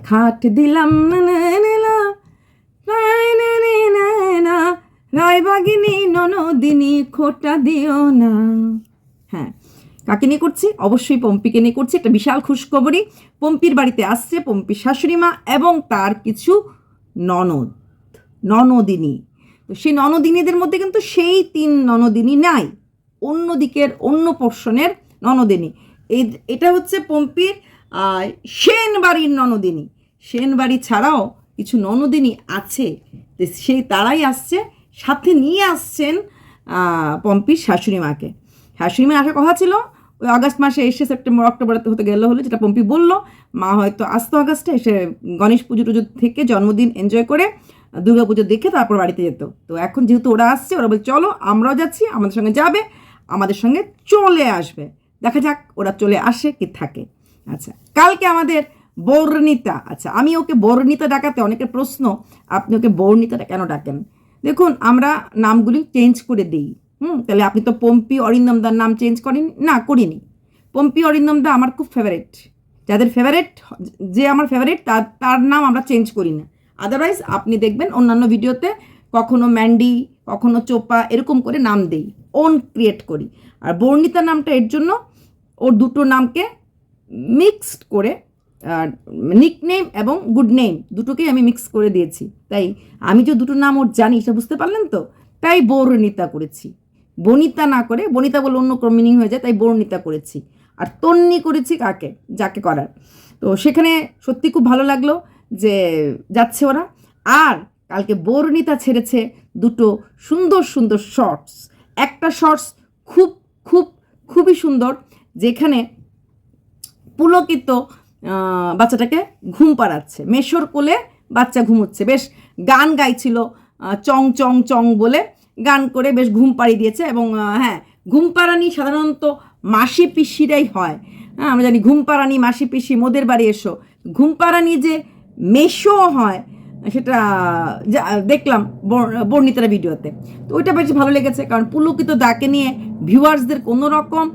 খাট দিলাম না না না না, নাই না নে না না, ননদিনী খোটা দিও না। হ্যাঁ কাকে নিয়ে করছি? অবশ্যই পম্পিকে নিয়ে করছি। একটা বিশাল খুশখবরই। পম্পির বাড়িতে আসছে পম্পির শাশুড়ি মা এবং তার কিছু ননদ ননদিনী। তো সেই ননদিনীদের মধ্যে কিন্তু সেই তিন ননদিনী নাই। অন্য দিকের অন্য পোর্শনের ননদিনী। এই এটা হচ্ছে পম্পির সেন বাড়ির ননদিনী। সেন বাড়ি ছাড়াও কিছু ননদিনী আছে। সেই তারাই আসছে, সাথে নিয়ে আসছেন পম্পির শাশুড়ি মাকে। শাশুড়ি মা আসার কথা ছিল, ওই আগস্ট মাসে এসে সেপ্টেম্বর অক্টোবরেতে হতে গেলে হলো যেটা পম্পি বলল, মা হয়তো আসতো আগস্টে, এসে গণেশ পুজো টুজো থেকে জন্মদিন এনজয় করে দুর্গা পুজো দেখে তারপর বাড়িতে যেত। তো এখন যেহেতু ওরা আসছে, ওরা বলছে, চলো, আমরাও যাচ্ছি, আমাদের সঙ্গে যাবে, আমাদের সঙ্গে চলে আসবে। দেখা যাক, ওরা চলে আসে কি থাকে। আচ্ছা কালকে আমাদের বর্ণিতা আচ্ছা আমি ওকে বর্ণিতা ডাকাতে অনেকের প্রশ্ন, আপনি ওকে বর্ণিতাটা কেন ডাকেন? দেখুন, আমরা নামগুলি চেঞ্জ করে দিই, হুম, তাহলে আপনি তো পম্পি অরিন্দমদার নাম চেঞ্জ করেন, না, করিনি। পম্পি অরিন্দমদা আমার খুব ফেভারেট যাদের ফেভারেট যে আমার ফেভারিট তার তার নাম আমরা চেঞ্জ করি না। আদারওয়াইজ আপনি দেখবেন অন্যান্য ভিডিওতে কখনো ম্যান্ডি কখনো চোপা এরকম করে নাম দেই ওন ক্রিয়েট করি। আর বর্ণিতা নামটা এর জন্য, ওর দুটো নামকে মিক্সড করে নিক নেম এবং গুড নেম দুটোকেই আমি মিক্স করে দিয়েছি। তাই আমি যে দুটো নাম ওর জানি, সেটা বুঝতে পারলেন তো? তাই বর্ণিতা করেছি। বনিতা না করে, বনিতা বলে অন্য মিনিং হয়ে যায়, তাই বর্ণিতা করেছি। আর তন্নি করেছি কাকে? যাকে করার। তো সেখানে সত্যি খুব ভালো লাগল যে যাচ্ছে ওরা। আর কালকে বর্ণিতা ছেড়েছে দুটো সুন্দর সুন্দর শর্টস একটা শর্টস খুব খুব, খুবই সুন্দর, যেখানে পুলকিত বাচ্চাটাকে ঘুম পাড়াচ্ছে। মেশোর কোলে বাচ্চা ঘুমোচ্ছে। বেশ গান গাইছিল চং চং চং বলে গান করে বেশ ঘুম পাড়ি দিয়েছে এবং হ্যাঁ ঘুম পাড়ানি সাধারণত মাসি পিসিরাই হয়। হ্যাঁ আমরা জানি ঘুম পাড়ানি মাসি পিসি, মোদের বাড়ি এসো। ঘুম পাড়ানি যে মেশো হয় সেটা যা- দেখলাম বর- বর্ণিতার ভিডিওতে। তো ওইটা বেশ ভালো লেগেছে, কারণ পুলকিত দাকে নিয়ে ভিউয়ার্সদের কোনো রকম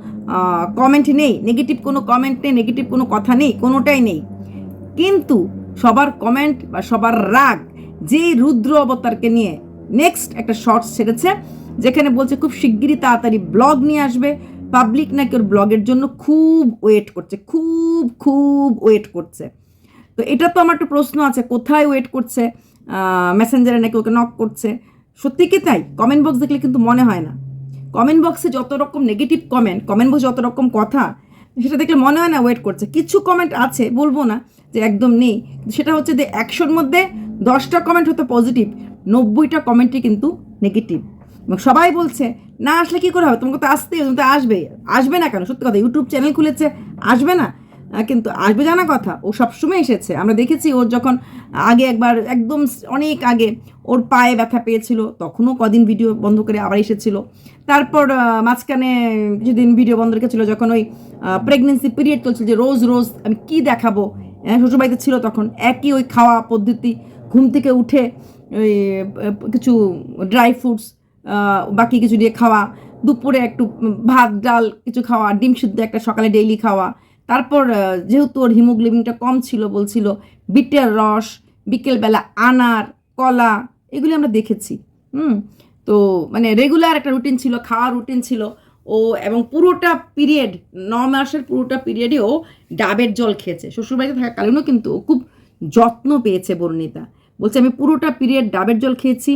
কমেন্ট নেই নেগেটিভ কোনো কমেন্ট নেই নেগেটিভ কোনো কথা নেই, কোনোটাই নেই। কিন্তু সবার কমেন্ট বা সবার রাগ যে রুদ্র অবতারকে নিয়ে নেক্সট একটা শর্টস ছেড়েছে, যেখানে বলছে খুব শিগগিরই তাড়াতাড়ি ব্লগ নিয়ে আসবে। পাবলিক নাকি ওর ব্লগের জন্য খুব ওয়েট করছে, খুব খুব ওয়েট করছে। তো এটা তো আমার একটু প্রশ্ন আছে, কোথায় ওয়েট করছে? মেসেঞ্জারে নাকি ওকে নক করছে? সত্যি কি তাই? কমেন্ট বক্স দেখলে কিন্তু মনে হয় না। কমেন্ট বক্সে যত রকম নেগেটিভ কমেন্ট কমেন্ট বক্সে যত রকম কথা, সেটা দেখলে মনে হয় না ওয়েট করছে। কিছু কমেন্ট আছে, বলব না যে একদম নেই। সেটা হচ্ছে যে একশোর মধ্যে দশটা কমেন্ট হতো পজিটিভ নব্বইটা কমেন্টই কিন্তু নেগেটিভ এবং সবাই বলছে, না, আসলে কী করে হবে? তোমাকে তো আসতেই তুমি তো আসবে আসবে না কেন? সত্যি কথা ইউটিউব চ্যানেল খুলেছে, আসবে না? কিন্তু আসবে জানা কথা ও সবসময় এসেছে। আমরা দেখেছি ওর যখন আগে একবার একদম অনেক আগে ওর পায়ে ব্যথা পেয়েছিল তখনও কদিন ভিডিও বন্ধ করে আবার এসেছিল। তারপর মাঝখানে কিছুদিন ভিডিও বন্ধ রেখেছিল যখন ওই প্রেগনেন্সি পিরিয়ড চলছিল যে রোজ রোজ আমি কি দেখাবো? হ্যাঁ, শ্বশুরবাড়িতে ছিল তখন একই ওই খাওয়া পদ্ধতি ঘুম থেকে উঠে ওই কিছু ড্রাই ফ্রুটস বাকি কিছু দিয়ে খাওয়া দুপুরে একটু ভাত ডাল কিছু খাওয়া ডিম সিদ্ধ একটা সকালে ডেইলি খাওয়া তারপর যেহেতু ওর হিমোগ্লোবিনটা কম ছিল বলছিল, বিটের রস, বিকেলবেলা আনার, কলা, এগুলি আমরা দেখেছি, হুম? তো মানে রেগুলার একটা রুটিন ছিল, খাওয়ার রুটিন ছিল, ও এবং পুরোটা পিরিয়ড ন মাসের পুরোটা পিরিয়ডে ও ডাবের জল খেয়েছে। শ্বশুরবাড়িতে থাকাকালীনও কিন্তু ও খুব যত্ন পেয়েছে বর্ণিতা। বলছে, আমি পুরোটা পিরিয়ড ডাবের জল খেয়েছি,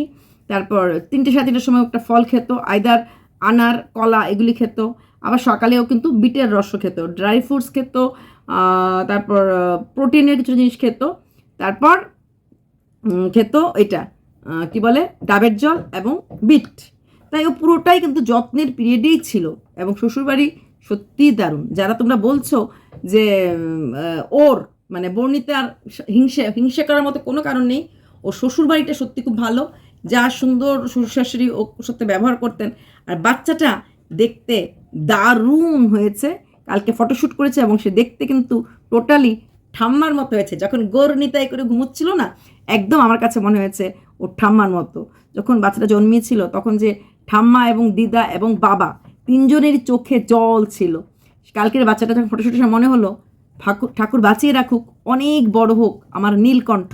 তারপর তিনটে সাড়ে তিনটের সময় একটা ফল খেত আইদার আনার, কলা, এগুলি খেত আবার সকালেও কিন্তু বিটের রসও খেত ড্রাই ফ্রুটস খেত তারপর প্রোটিনের কিছু জিনিস খেত। তারপর খেত এটা কি বলে? ডাবের জল এবং বিট। তাই ও পুরোটাই কিন্তু যত্নের পিরিয়ডেই ছিল এবং শ্বশুরবাড়ি সত্যিই দারুণ। যারা তোমরা বলছো যে ওর মানে বর্ণিতার হিংসে হিংসে করার মতো কোনো কারণ নেই, ও শ্বশুরবাড়িটা সত্যি খুব ভালো। যা সুন্দর শ্বশুর শাশুড়ি ওর সাথে ব্যবহার করতেন। আর বাচ্চাটা দেখতে দারুণ হয়েছে। কালকে ফটোশ্যুট করেছে এবং সে দেখতে কিন্তু টোটালি ঠাম্মার মতো হয়েছে। যখন গোর নিতাই করে ঘুমোচ্ছিল না, একদম আমার কাছে মনে হয়েছে ওর ঠাম্মার মতো। যখন বাচ্চাটা জন্মিয়েছিল, তখন যে ঠাম্মা এবং দিদা এবং বাবা তিনজনেরই চোখে জল ছিল। কালকের বাচ্চাটা যখন ফটোশ্যুটের সময় মনে হলো, ঠাকুর ঠাকুর বাঁচিয়ে রাখুক, অনেক বড় হোক, আমার নীলকণ্ঠ,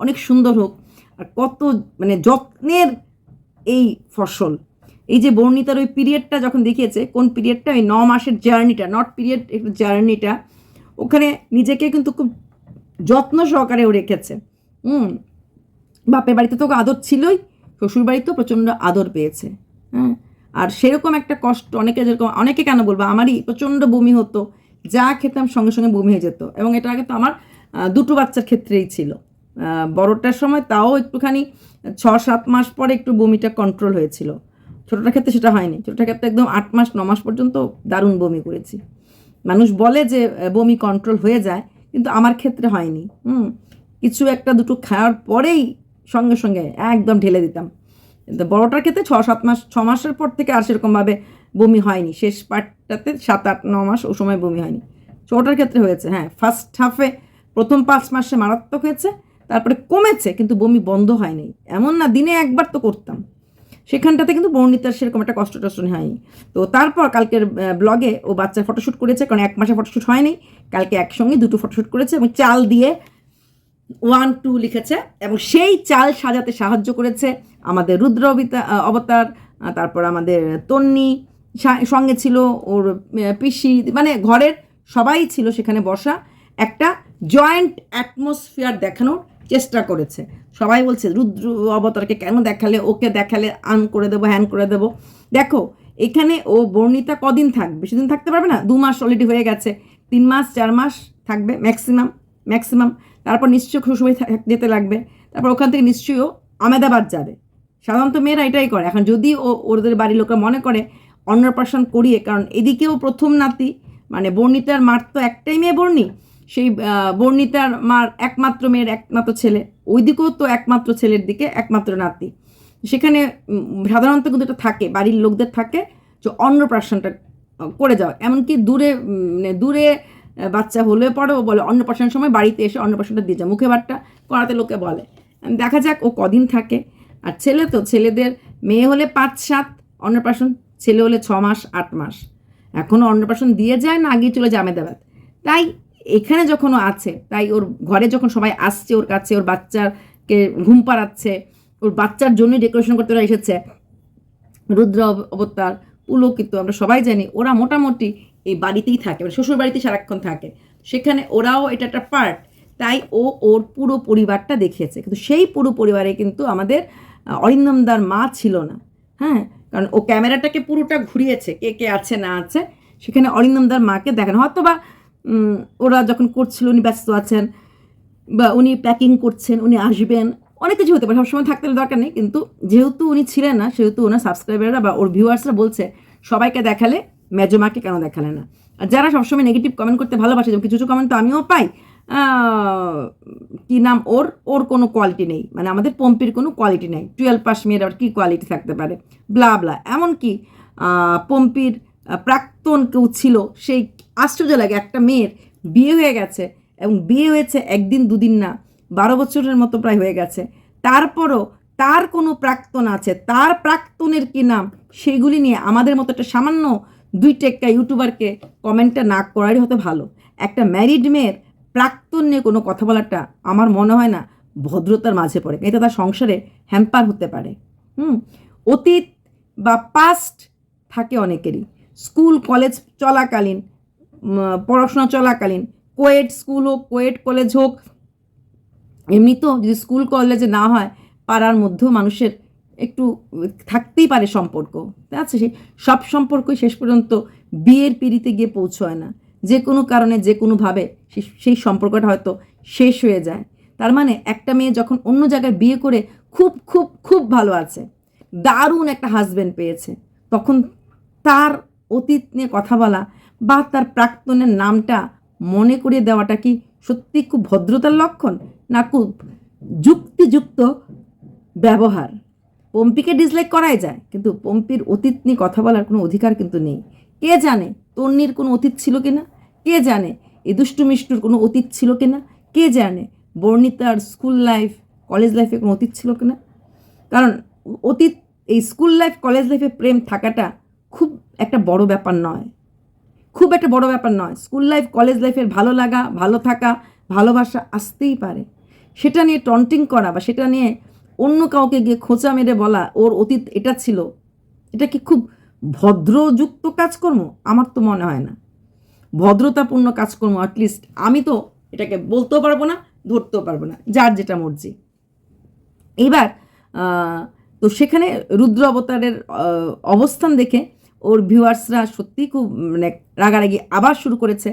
অনেক সুন্দর হোক। আর কত মানে যত্নের এই ফসল। এই যে বর্ণিতার ওই পিরিয়ডটা যখন দেখিয়েছে, কোন পিরিয়ডটা ওই ন মাসের জার্নিটা নট পিরিয়ড একটু জার্নিটা ওখানে নিজেকে কিন্তু খুব যত্ন সহকারেও রেখেছে। হুম? বাপের বাড়িতে তো আদর ছিলই, শ্বশুর বাড়িতেও প্রচণ্ড আদর পেয়েছে। হ্যাঁ? আর সেরকম একটা কষ্ট, অনেকে যেরকম, অনেকে কেন বলব, আমারই প্রচণ্ড বমি হতো, যা খেতাম সঙ্গে সঙ্গে বমি হয়ে যেত। এবং এটা আগে তো আমার দুটো বাচ্চার ক্ষেত্রেই ছিল। বড়টার সময় তাও একটুখানি ছ সাত মাস পরে একটু বমিটা কন্ট্রোল হয়েছিল। ছোটোটার ক্ষেত্রে সেটা হয়নি। ছোটোটার ক্ষেত্রে একদম আট মাস, ন মাস পর্যন্ত দারুণ বমি করেছি। মানুষ বলে যে বমি কন্ট্রোল হয়ে যায়, কিন্তু আমার ক্ষেত্রে হয়নি। হুম? কিছু একটা দুটো খাওয়ার পরেই সঙ্গে সঙ্গে একদম ঢেলে দিতাম। কিন্তু বড়টার ক্ষেত্রে ছ, সাত মাস, ছ মাসের পর থেকে আর সেরকমভাবে বমি হয়নি। শেষ পার্টটাতে সাত, আট, ন মাস ও সময় বমি হয়নি। ছোটোটার ক্ষেত্রে হয়েছে হ্যাঁ। ফার্স্ট হাফে প্রথম পাঁচ মাসে মারাত্মক হয়েছে, তারপরে কমেছে, কিন্তু বমি বন্ধ হয়নি। এমন না, দিনে একবার তো করতাম। সেখানটাতে কিন্তু বর্ণিতার সেরকম একটা কষ্ট টষ্ট হয়নি তো তারপর কালকের ব্লগে ও বাচ্চার ফটোশ্যুট করেছে, কারণ এক মাসে ফটোশ্যুট হয়নি। কালকে একসঙ্গে দুটো ফটোশ্যুট করেছে এবং চাল দিয়ে ওয়ান টু লিখেছে এবং সেই চাল সাজাতে সাহায্য করেছে আমাদের রুদ্র অবিতা- অবতার তারপর আমাদের তন্নি সঙ্গে ছিল ওর পিসি মানে ঘরের সবাই ছিল সেখানে বসা। একটা জয়েন্ট অ্যাটমসফিয়ার দেখানোর চেষ্টা করেছে। সবাই বলছে, রুদ্র অবতারকে কেন দেখালে? ওকে দেখালে আন করে দেবো, হ্যান করে দেবো। দেখো, এখানে ও বর্ণিতা কদিন থাকবে? বেশি দিন থাকতে পারবে না? দু মাস অলরেডি হয়ে গেছে। তিন মাস, চার মাস থাকবে ম্যাক্সিমাম ম্যাক্সিমাম তারপর নিশ্চয়ই শ্বশুরবাড়ি যেতে লাগবে। তারপর ওখান থেকে নিশ্চয়ই ও আমেদাবাদ যাবে। সাধারণত মেয়েরা এটাই করে। এখন যদি ও ওদের বাড়ির লোকরা মনে করে, অন্নপ্রাশন করিয়ে, কারণ এদিকেও প্রথম নাতি মানে বর্ণিতার মার তো একটাই মেয়ে বর্ণি। সেই বর্ণিতার মার একমাত্র মেয়ের একমাত্র ছেলে। ওইদিকেও তো একমাত্র ছেলের দিকে একমাত্র নাতি। সেখানে সাধারণত কিন্তু এটা থাকে, বাড়ির লোকদের থাকে যে অন্নপ্রাশনটা করে যাওয়া। এমনকি দূরে মানে দূরে বাচ্চা হলে পরেও বলে, অন্নপ্রাশনের সময় বাড়িতে এসে অন্নপ্রাশনটা দিয়ে যায়। মুখে ভাতটা করাতে লোকে বলে। দেখা যাক ও কদিন থাকে। আর ছেলে তো, ছেলেদের মেয়ে হলে পাঁচ, সাত, অন্নপ্রাশন, ছেলে হলে ছ মাস, আট মাস। এখনও অন্নপ্রাশন দিয়ে যায় না, আগেই চলে যায় আমেদাবাদ তাই এখানে যখন আছে, তাই ওর ঘরে যখন সবাই আসছে, ওর কাছে ওর বাচ্চাকে ঘুম পাড়াচ্ছে, ওর বাচ্চার জন্যই ডেকোরেশন করতে ওরা এসেছে। রুদ্র অব- অবতার, পুলকিত, আমরা সবাই জানি ওরা মোটামুটি এই বাড়িতেই থাকে মানে শ্বশুর বাড়িতেই সারাক্ষণ থাকে। সেখানে ওরাও এটা একটা পার্ট তাই ও ওর পুরো পরিবারটা দেখিয়েছে। কিন্তু সেই পুরো পরিবারে কিন্তু আমাদের অরিন্দমদার মা ছিল না। হ্যাঁ? কারণ ও ক্যামেরাটাকে পুরোটা ঘুরিয়েছে, কে কে আছে না আছে, সেখানে অরিন্দমদার মাকে দেখানো। হয়তো বা ওরা যখন করছিল, উনি ব্যস্ত আছেন বা উনি প্যাকিং করছেন, উনি আসবেন, অনেক কিছু হতে পারে, সবসময় থাকতে দরকার নেই, কিন্তু যেহেতু উনি ছিলেন না, সেহেতু ওনার সাবস্ক্রাইবাররা বা ওর ভিউয়ার্সরা বলছে, সবাইকে দেখালে, মেজমাকে কেন দেখালে না? আর যারা সবসময় নেগেটিভ কমেন্ট করতে ভালোবাসে, যেমন কিছু কিছু কমেন্ট তো আমিও পাই কি নাম ওর? ওর কোনো কোয়ালিটি নেই মানে আমাদের পম্পির কোনো কোয়ালিটি নেই টুয়েলভ পাস মেয়ের আবার কী কোয়ালিটি থাকতে পারে? ব্লা ব্লা এমনকি পম্পির প্রাক্তন কেউ ছিল, সেই আশ্চর্য লাগে, একটা মেয়ের বিয়ে হয়ে গেছে এবং বিয়ে হয়েছে একদিন দুদিন না, বারো বছরের মতো প্রায় হয়ে গেছে। তারপরও তার কোনো প্রাক্তন আছে, তার প্রাক্তনের কি নাম সেগুলি নিয়ে আমাদের মতো একটা সামান্য দুই টেক্কা ইউটিউবারকে কমেন্টটা না করারই হতে ভালো। একটা ম্যারিড মেয়ের প্রাক্তন নিয়ে কোনো কথা বলাটা আমার মনে হয় না ভদ্রতার মাঝে পড়ে, এটা তার সংসারে হ্যাম্পার হতে পারে। হুম, অতীত বা পাস্ট থাকে অনেকেরই। স্কুল, কলেজ চলাকালীন পড়াশোনা চলাকালীন, কোয়েট স্কুল হোক, কোয়েট কলেজ হোক এমনি তো যদি স্কুল, কলেজে না হয়, পাড়ার মধ্যেও মানুষের একটু থাকতেই পারে সম্পর্ক। আছে সেই সব সম্পর্কই শেষ পর্যন্ত বিয়ের পিড়িতে গিয়ে পৌঁছয় না। যে কোনো কারণে, যে কোনোভাবে সে- সেই সম্পর্কটা হয়তো শেষ হয়ে যায়। তার মানে একটা মেয়ে যখন অন্য জায়গায় বিয়ে করে খুব খুব খুব ভালো আছে, দারুণ একটা হাজবেন্ড পেয়েছে, তখন তার অতীত নিয়ে কথা বলা বা তার প্রাক্তনের নামটা মনে করিয়ে দেওয়াটা কি সত্যি খুব ভদ্রতার লক্ষণ না খুব যুক্তিযুক্ত ব্যবহার? পম্পিকে ডিসলাইক করাই যায়, কিন্তু পম্পির অতীত নিয়ে কথা বলার কোনো অধিকার কিন্তু নেই। কে জানে তন্নির কোনো অতীত ছিল কিনা? কে জানে এই দুষ্টু মিষ্টুর কোনো অতীত ছিল কিনা? কে জানে বর্ণিতার স্কুল লাইফ কলেজ লাইফে কোনো অতীত ছিল কিনা? কারণ অতীত, এই স্কুল লাইফ কলেজ লাইফে প্রেম থাকাটা খুব একটা বড় ব্যাপার নয়। খুব একটা বড় ব্যাপার নয়। স্কুল লাইফ কলেজ লাইফের ভালো লাগা ভালো থাকা ভালোবাসা আসতেই পারে। সেটা নিয়ে টন্টিং করা বা সেটা নিয়ে অন্য কাউকে গিয়ে খোঁচা মেরে বলা ওর অতীত এটা ছিল। এটা কি খুব ভদ্রযুক্ত কাজকর্ম? আমার তো মনে হয় না। ভদ্রতাপূর্ণ কাজকর্ম অ্যাটলিস্ট আমি তো এটাকে বলতেও পারব না ধরতেও পারব না যার যেটা মর্জি। এইবার আহ, তো সেখানে রুদ্র অবতারের অবস্থান দেখে ওর ভিউয়ার্সরা সত্যিই খুব মানে রাগারাগি আবার শুরু করেছে।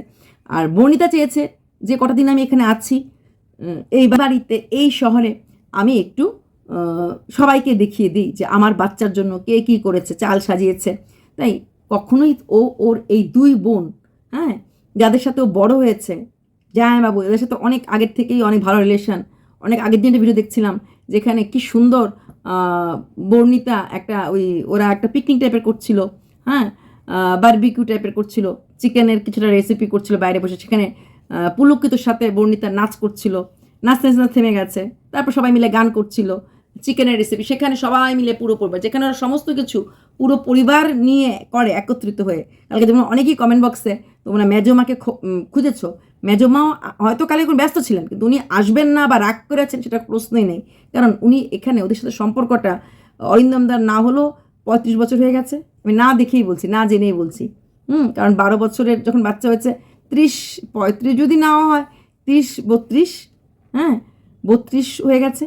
আর বর্ণিতা চেয়েছে যে, কটা দিন আমি এখানে আছি এই বাড়িতে, এই শহরে আমি একটু সবাইকে দেখিয়ে দিই যে, আমার বাচ্চার জন্য কে কী করেছে, চাল সাজিয়েছে। তাই কখনোই ও, ওর এই দুই বোন হ্যাঁ যাদের সাথে ও বড় হয়েছে, জামাইবাবু, এদের সাথে অনেক আগের থেকেই অনেক ভালো রিলেশন অনেক আগের দিন একটা ভিডিও দেখছিলাম, যেখানে কি সুন্দর বর্ণিতা একটা ওই, ওরা একটা পিকনিক টাইপের করছিল। হ্যাঁ? বারবিকিউ টাইপের করছিল, চিকেনের কিছুটা রেসিপি করছিল বাইরে বসে। সেখানে পুলকিতর সাথে বর্ণিতা নাচ করছিল, নাচতে নাচতে থেমে গেছে। তারপর সবাই মিলে গান করছিল, চিকেনের রেসিপি সেখানে সবাই মিলে পুরো পরিবার, যেখানে ওরা সমস্ত কিছু পুরো পরিবার নিয়ে করে, একত্রিত হয়ে। কালকে যেমন অনেকেই কমেন্ট বক্সে তোমরা মেজমাকে খুঁজেছো? মেজমাও হয়তো কালে এখন ব্যস্ত ছিলেন, কিন্তু উনি আসবেন না বা রাগ করেছেন সেটা প্রশ্নই নেই। কারণ উনি এখানে ওদের সাথে সম্পর্কটা অরিন্দমদার না হলেও পঁয়ত্রিশ বছর হয়ে গেছে। আমি না দেখেই বলছি, না জেনেই বলছি। হুম, কারণ বারো বছরের যখন বাচ্চা হয়েছে, ত্রিশ, পঁয়ত্রিশ যদি নেওয়া হয়, ত্রিশ, বত্রিশ হ্যাঁ বত্রিশ হয়ে গেছে।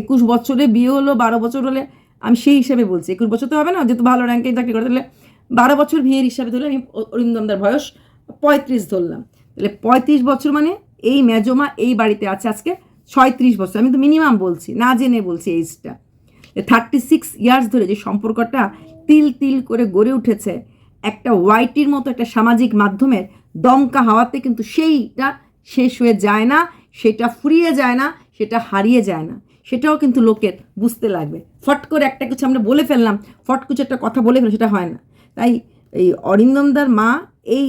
একুশ বছরে বিয়ে হলো, বারো বছর হলে আমি সেই হিসাবে বলছি। একুশ বছর তো হবে না, যেহেতু ভালো র্যাঙ্কে চাকরি করে, তাহলে বারো বছর বিয়ের হিসাবে ধরলে আমি অরিন্দমদার বয়স পঁয়ত্রিশ ধরলাম। তাহলে পঁয়ত্রিশ বছর মানে এই মেজমা এই বাড়িতে আছে আজকে ছয়ত্রিশ বছর। আমি তো মিনিমাম বলছি, না জেনে বলছি এইজটা থার্টি সিক্স ইয়ার্স ধরে যে সম্পর্কটা তিল তিল করে গড়ে উঠেছে, একটা ওয়াইটির মতো একটা সামাজিক মাধ্যমের দমকা হাওয়াতে কিন্তু সেইটা শেষ হয়ে যায় না, সেটা ফুরিয়ে যায় না, সেটা হারিয়ে যায় না। সেটাও কিন্তু লোকের বুঝতে লাগবে। ফট করে একটা কিছু আমরা বলে ফেললাম, ফট কিছু একটা কথা বলে ফেললাম, সেটা হয় না। তাই এই অরিন্দমদার মা এই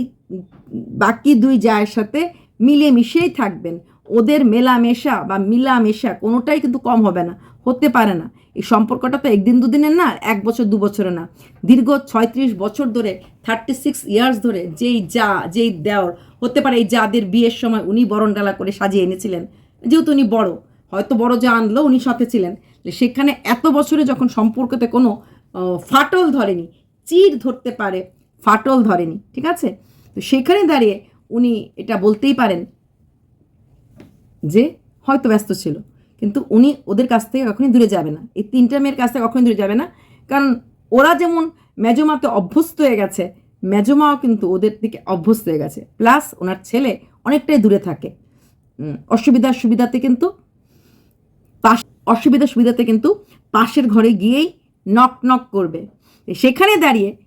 বাকি দুই জায়ের সাথে মিলেমিশেই থাকবেন। ওদের মেলামেশা বা মিলামেশা কোনোটাই কিন্তু কম হবে না। হতে পারে না। এই সম্পর্কটা তো একদিন দুদিনের না, এক বছর দু বছরের না। দীর্ঘ ছয়ত্রিশ বছর ধরে থার্টি সিক্স ইয়ার্স ধরে যেই যা, যেই দেওর, হতে পারে এই যাদের বিয়ের সময় উনি বরণডালা করে সাজিয়ে এনেছিলেন। যেহেতু উনি বড়, হয়তো বড় যা আনলো উনি সাথে ছিলেন। সেখানে এত বছরে যখন সম্পর্কতে কোনো ফাটল ধরেনি, চির ধরতে পারে, ফাটল ধরেনি, ঠিক আছে? তো সেখানে দাঁড়িয়ে উনি এটা বলতেই পারেন যে হয়তো ব্যস্ত ছিল। কিন্তু উনি ওদের কাছ থেকে কখনোই দূরে যাবে না। এই তিনটা মেয়ের কাছ থেকে কখনোই দূরে যাবে না। কারণ ওরা যেমন মেজমাতে অভ্যস্ত হয়ে গেছে, মেজমাও কিন্তু ওদের থেকে অভ্যস্ত হয়ে গেছে। প্লাস ওনার ছেলে অনেকটাই দূরে থাকে। অসুবিধার সুবিধাতে কিন্তু পাশ, অসুবিধা সুবিধাতে কিন্তু পাশের ঘরে গিয়েই নক নক করবে। সেখানে দাঁড়িয়ে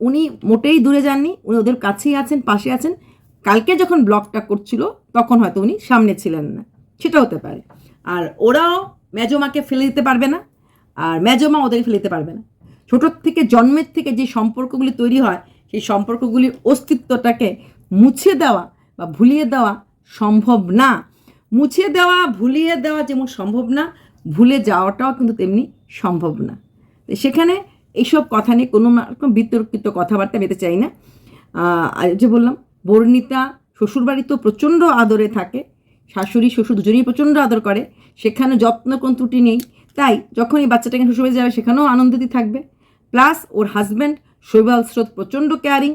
উনি মোটেই দূরে যাননি, উনি ওদের কাছেই আছেন, পাশে আছেন। কালকে যখন ব্লগটা করছিল, তখন হয়তো উনি সামনে ছিলেন না। সেটা হতে পারে। আর ওরাও মেজমাকে ফেলে দিতে পারবে না, আর মেজমা ওদেরকে ফেলে দিতে পারবে না। ছোটোর থেকে জন্মের থেকে যে সম্পর্কগুলি তৈরি হয়, সেই সম্পর্কগুলির অস্তিত্বটাকে মুছে দেওয়া বা ভুলিয়ে দেওয়া সম্ভব না। মুছে দেওয়া, ভুলিয়ে দেওয়া যেমন সম্ভব না, ভুলে যাওয়াটাও কিন্তু তেমনি সম্ভব না। সেখানে এইসব কথা নিয়ে কোনো রকম বিতর্কিত কথাবার্তা পেতে চাই না। যে বললাম, বর্ণিতা শ্বশুরবাড়ি তো প্রচণ্ড আদরে থাকে শাশুড়ি, শ্বশুর দুজনেই প্রচণ্ড আদর করে। সেখানে যত্ন কোন ত্রুটি নেই। তাই যখন এই বাচ্চাটাকে শ্বশুরবাড়ি যাবে, সেখানেও আনন্দিতই থাকবে। প্লাস ওর হাজব্যান্ড শৈবাল স্রোত প্রচণ্ড কেয়ারিং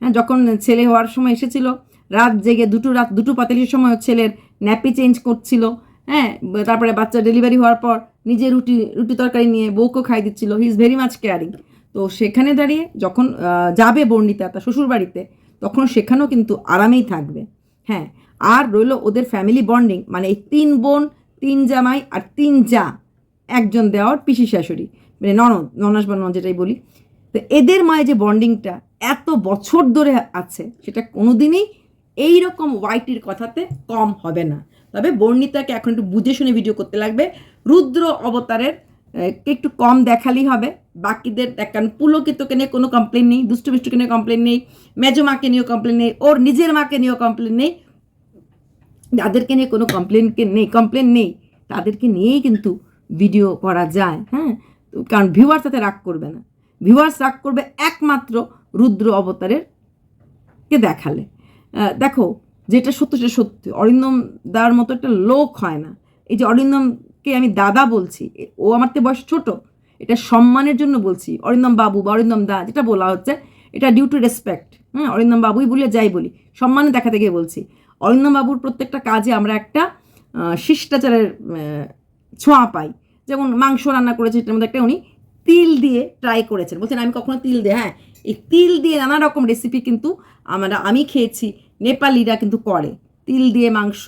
হ্যাঁ যখন ছেলে হওয়ার সময় এসেছিল, রাত জেগে দুটো রাত, দুটো পাতালির সময় ছেলের ন্যাপি চেঞ্জ করছিল। হ্যাঁ তারপরে বাচ্চা ডেলিভারি হওয়ার পর নিজে রুটি রুটি তরকারি নিয়ে বউকেও খাই দিচ্ছিল। He is very much caring তো সেখানে দাঁড়িয়ে যখন যাবে বর্ণিতা, তার শ্বশুর বাড়িতে তখন সেখানেও কিন্তু আরামেই থাকবে। হ্যাঁ আর রইল ওদের ফ্যামিলি বন্ডিং মানে এই তিন বোন, তিন জামাই আর তিন যা, একজন দেওয়ার পিসি শাশুড়ি মানে ননদ, ননাস বা ননদ যেটাই বলি। তো এদের মায়ে যে বন্ডিংটা এত বছর ধরে আছে, সেটা কোনোদিনই এই রকম ওয়াইটির কথাতে কম হবে না। তবে বর্ণিতাকে এখন একটু বুঝে শুনে ভিডিও করতে লাগবে। রুদ্র অবতারের একটু কম দেখালেই হবে। বাকিদের দেখান পুলকিতকে নিয়ে কোনো কমপ্লেন নেই দুষ্টু নিয়ে কমপ্লেন নেই, মেজো মাকে নিয়েও কমপ্লেন নেই, ওর নিজের মাকে নিয়েও কমপ্লেন নেই। যাদেরকে নিয়ে কোনো কমপ্লেনকে নেই কমপ্লেন নেই, তাদেরকে নিয়েই কিন্তু ভিডিও করা যায় হ্যাঁ? কারণ ভিউয়ার্স তাতে রাগ করবে না। ভিউয়ার্স রাগ করবে একমাত্র রুদ্র অবতারের কে দেখালে। দেখো, যেটা সত্য সেটা সত্যি। অরিন্দম দার মতো একটা লোক হয় না। এই যে অরিন্দমকে আমি দাদা বলছি ও আমার তো বয়স ছোট, এটা সম্মানের জন্য বলছি। অরিন্দম বাবু বা অরিন্দম দা, যেটা বলা হচ্ছে, এটা ডিউ টু রেসপেক্ট হ্যাঁ? অরিন্দম বাবুই বলে যাই বলি, সম্মানে দেখাতে গিয়ে বলছি। অরিন্দম বাবুর প্রত্যেকটা কাজে আমরা একটা শিষ্টাচারের ছোঁয়া পাই। যেমন মাংস রান্না করেছে এটার মধ্যে একটা উনি তিল দিয়ে ট্রাই করেছেন। বলছেন, আমি কখনো তিল দিয়ে হ্যাঁ এই তিল দিয়ে নানা রকম রেসিপি কিন্তু আমরা, আমি খেয়েছি, নেপালিরা কিন্তু করে। তিল দিয়ে মাংস,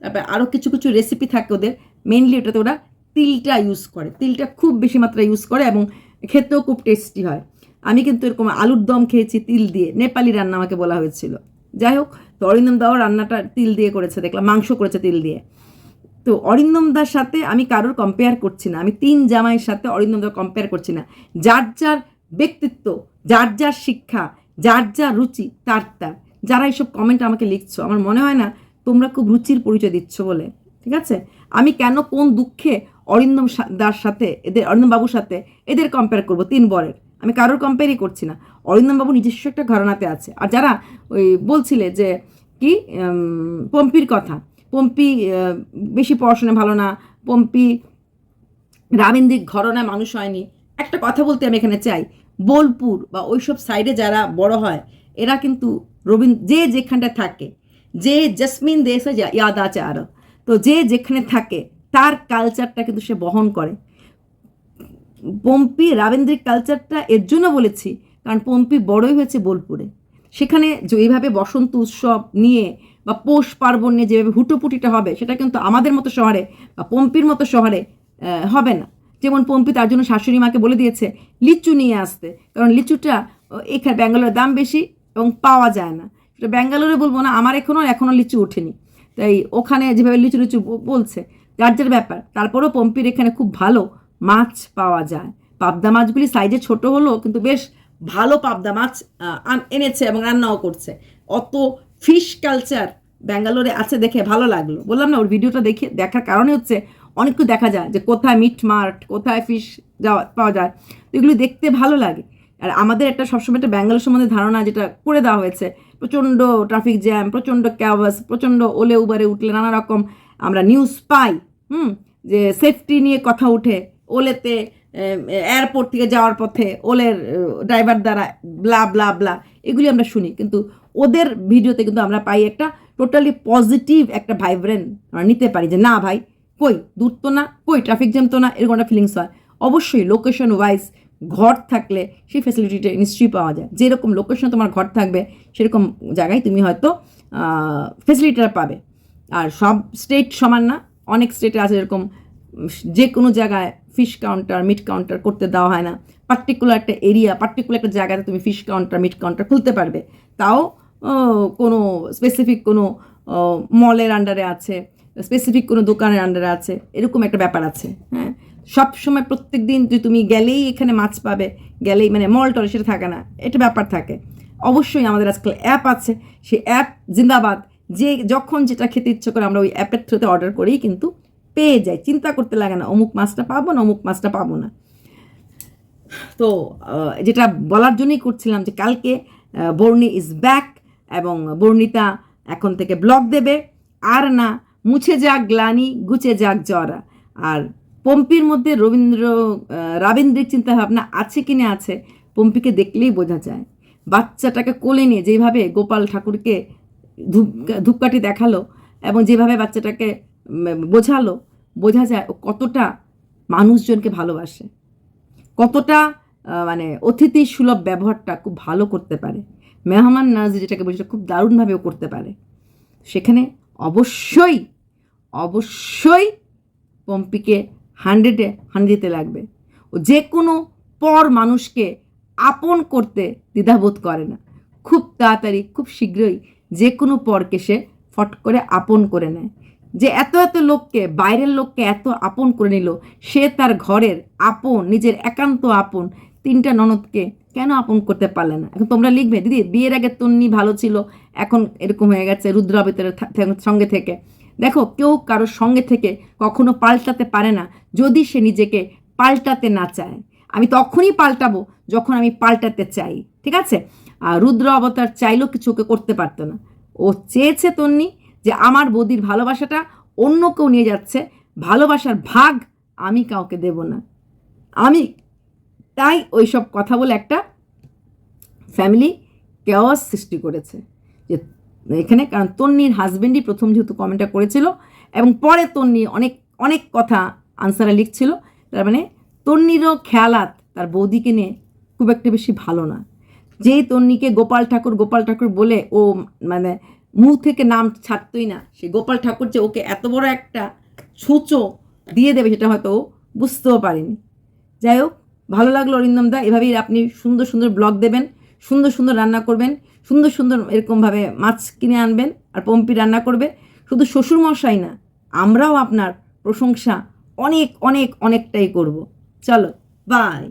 তারপর আরও কিছু কিছু রেসিপি থাকে ওদের। মেনলি ওটাতে ওরা তিলটা ইউজ করে। তিলটা খুব বেশি মাত্রায় ইউজ করে এবং খেতেও খুব টেস্টি হয়। আমি কিন্তু এরকম আলুর দম খেয়েছি তিল দিয়ে। নেপালি রান্না আমাকে বলা হয়েছিল। যাই হোক তো অরিন্দম দাও রান্নাটা তিল দিয়ে করেছে, দেখলাম, মাংস করেছে তিল দিয়ে। তো অরিন্দম দার সাথে আমি কারোর কম্পেয়ার করছি না। আমি তিন জামাইয়ের সাথে অরিন্দম দার কম্পেয়ার করছি না। যার যার ব্যক্তিত্ব, যার যার শিক্ষা, যার যার রুচি, তার তার। যারা এইসব কমেন্ট আমাকে লিখছো, আমার মনে হয় না তোমরা খুব রুচির পরিচয় দিচ্ছ বলে, ঠিক আছে? আমি কেন কোন দুঃখে অরিন্দম দার সাথে, এদের, অরিন্দম বাবুর সাথে এদের কম্পেয়ার করব, তিন বরের? আমি কারোর কম্পেয়ারই করছি না। অরিন্দম বাবু নিজস্ব একটা ঘরানাতে আছে। আর যারা ওই বলছিলে যে কি পম্পির কথা, পম্পি বেশি পড়াশোনা ভালো না, পম্পি রামেন্দ্রিক ঘরনায় মানুষ হয়নি। একটা কথা বলতে আমি এখানে চাই, বোলপুর বা ওইসব সাইডে যারা বড় হয়, এরা কিন্তু রবীন্দ্র যে যেখানটা থাকে, যে জসমিন দেশে যা- ইয়াদ আছে আরও তো যে যেখানে থাকে, তার কালচারটা কিন্তু সে বহন করে। পম্পি রাবেন্দ্রিক কালচারটা এর জন্য বলেছি কারণ পম্পি বড়ই হয়েছে বোলপুরে। সেখানে যে এইভাবে বসন্ত উৎসব নিয়ে বা পৌষ পার্বণ নিয়ে যেভাবে হুটোপুটিটা হবে, সেটা কিন্তু আমাদের মতো শহরে বা পম্পির মতো শহরে হবে না। যেমন পম্পি তার জন্য শাশুড়ি মাকে বলে দিয়েছে, লিচু নিয়ে আসতে। কারণ লিচুটা এখানে ব্যাঙ্গালোরের দাম বেশি এবং পাওয়া যায় না। সেটা ব্যাঙ্গালোরে বলব না, আমার এখনও এখনও লিচু ওঠেনি। তাই ওখানে যেভাবে লিচু লিচু বলছে, যার যার ব্যাপার। তারপরেও পম্পির এখানে খুব ভালো মাছ পাওয়া যায়। পাবদা মাছগুলি সাইজে ছোট হলো কিন্তু বেশ ভালো পাবদা মাছ এনেছে এবং রান্নাও করছে। অত ফিশ কালচার ব্যাঙ্গালোরে আছে দেখে ভালো লাগল। বললাম না, ওর ভিডিওটা দেখে, দেখার কারণে হচ্ছে অনেক কিছু দেখা যায় যে কোথায় মিট মার্ট কোথায় ফিশ যাওয়া, পাওয়া যায়। তো এগুলো দেখতে ভালো লাগে। আর আমাদের একটা সবসময় একটা ব্যাঙ্গালোর সম্বন্ধে ধারণা যেটা করে দেওয়া হয়েছে, প্রচণ্ড ট্রাফিক জ্যাম প্রচণ্ড ক্যাবাস প্রচণ্ড ওলে উবারে উঠলে নানা রকম আমরা নিউজ পাই, হুম? যে সেফটি নিয়ে কথা উঠে, ওলেতে এয়ারপোর্ট থেকে যাওয়ার পথে ওলের ড্রাইভার দ্বারা ব্লা ব্লা ব্লা এগুলি আমরা শুনি। কিন্তু ওদের ভিডিওতে কিন্তু আমরা পাই একটা টোটালি পজিটিভ একটা ভাইব্রেন আমরা নিতে পারি যে না ভাই কই? দূর তো না? কই? ট্রাফিক জ্যাম তো না? এরকম একটা ফিলিংস হয়। অবশ্যই লোকেশন ওয়াইজ ঘর থাকলে সেই ফেসিলিটিটা নিশ্চয়ই পাওয়া যায়। যেরকম লোকেশনে তোমার ঘর থাকবে সেরকম জায়গায় তুমি হয়তো ফেসিলিটিটা পাবে। আর সব স্টেট সমান না অনেক স্টেটে আছে যেরকম উম, যে কোনো জায়গায় ফিশ কাউন্টার মিট কাউন্টার করতে দেওয়া হয় না। পার্টিকুলার একটা এরিয়া পার্টিকুলার একটা জায়গাতে তুমি ফিশ কাউন্টার মিট কাউন্টার খুলতে পারবে। তাও কোনো স্পেসিফিক কোনো মলের আন্ডারে আছে স্পেসিফিক কোনো দোকানের আন্ডারে আছে, এরকম একটা ব্যাপার আছে হ্যাঁ? সব সময় প্রত্যেক দিন যে তুমি গেলেই এখানে মাছ পাবে, গেলেই মানে মল টল সেটা থাকে না, এটা ব্যাপার থাকে। অবশ্যই আমাদের আজকাল অ্যাপ আছে, সেই অ্যাপ জিন্দাবাদ, যে যখন যেটা খেতে ইচ্ছে করে আমরা ওই অ্যাপের থ্রুতে অর্ডার করেই কিন্তু পেয়ে যায়, চিন্তা করতে লাগে না, অমুক মাছটা পাবো না, অমুক মাছটা পাবো না। তো যেটা বলার জন্যই করছিলাম যে কালকে বর্ণি ইজ ব্যাক এবং বর্ণিতা এখন থেকে ব্লগ দেবে। আর না, মুছে যাক গ্লানি, গুছে যাক জরা। আর পম্পির মধ্যে রবীন্দ্র রাবীন্দ্রিক চিন্তাভাবনা আছে কি না আছে, পম্পিকে দেখলেই বোঝা যায়। বাচ্চাটাকে কোলে নিয়ে যেভাবে গোপাল ঠাকুরকে ধূপ, ধূপকাঠি দেখাল এবং যেভাবে বাচ্চাটাকে বোঝালো বোঝা যায় ও কতটা মানুষজনকে ভালোবাসে। কতটা মানে অতিথি সুলভ ব্যবহারটা খুব ভালো করতে পারে। মেহমান নাজ যেটাকে বলছে খুব দারুণভাবে ও করতে পারে। সেখানে অবশ্যই অবশ্যই পম্পিকে হান্ড্রেডে, হান্ড্রেড দিতে লাগবে। ও যে কোনো পর মানুষকে আপন করতে দ্বিধাবোধ করে না। খুব তাড়াতাড়ি, খুব শীঘ্রই যে কোনো পরকে সে ফট করে আপন করে নেয়। যে এত এত লোককে, বাইরের লোককে এত আপন করে নিল, সে তার ঘরের আপন, নিজের একান্ত আপন তিনটা ননদকে কেন আপন করতে পারলে না? এখন তোমরা লিখবে, দিদি, বিয়ের আগে তন্নি ভালো ছিল, এখন এরকম হয়ে গেছে রুদ্রাবিতের সঙ্গে থেকে। দেখো, কেউ কারোর সঙ্গে থেকে কখনো পাল্টাতে পারে না, যদি সে নিজেকে পাল্টাতে না চায়। আমি তখনই পাল্টাবো যখন আমি পাল্টাতে চাই, ঠিক আছে? আর রুদ্র অবতার চাইলেও কিছু ওকে করতে পারতো না। ও চেয়েছে তন্নি যে আমার বৌদির ভালোবাসাটা অন্য কেউ নিয়ে যাচ্ছে, ভালোবাসার ভাগ আমি কাউকে দেব না। আমি তাই ওই সব কথা বলে একটা ফ্যামিলি কেওয়াস সৃষ্টি করেছে। যে এখানে কারণ তন্নির হাজবেন্ডই প্রথম যেহেতু কমেন্টটা করেছিল এবং পরে তন্নি অনেক অনেক কথা আনসারে লিখছিল। তার মানে তন্নিরও খেয়ালাত তার বৌদিকে নিয়ে খুব একটা বেশি ভালো না। যেই তন্নিকে গোপাল ঠাকুর গোপাল ঠাকুর বলে ও মানে মুখ থেকে নাম ছাড়তই না। সে গোপাল ঠাকুর যে ওকে এত বড় একটা ছুঁচো দিয়ে দেবে সেটা হয়তো বুঝতেও পারেনি। যাই হোক, ভালো লাগল অরিন্দম দা। এভাবেই আপনি সুন্দর সুন্দর ব্লগ দেবেন, সুন্দর সুন্দর রান্না করবেন, সুন্দর সুন্দর এরকমভাবে মাছ কিনে আনবেন আর পম্পি রান্না করবে। শুধু শ্বশুরমশাই না, আমরাও আপনার প্রশংসা অনেক অনেক অনেকটাই করব। চলো বাই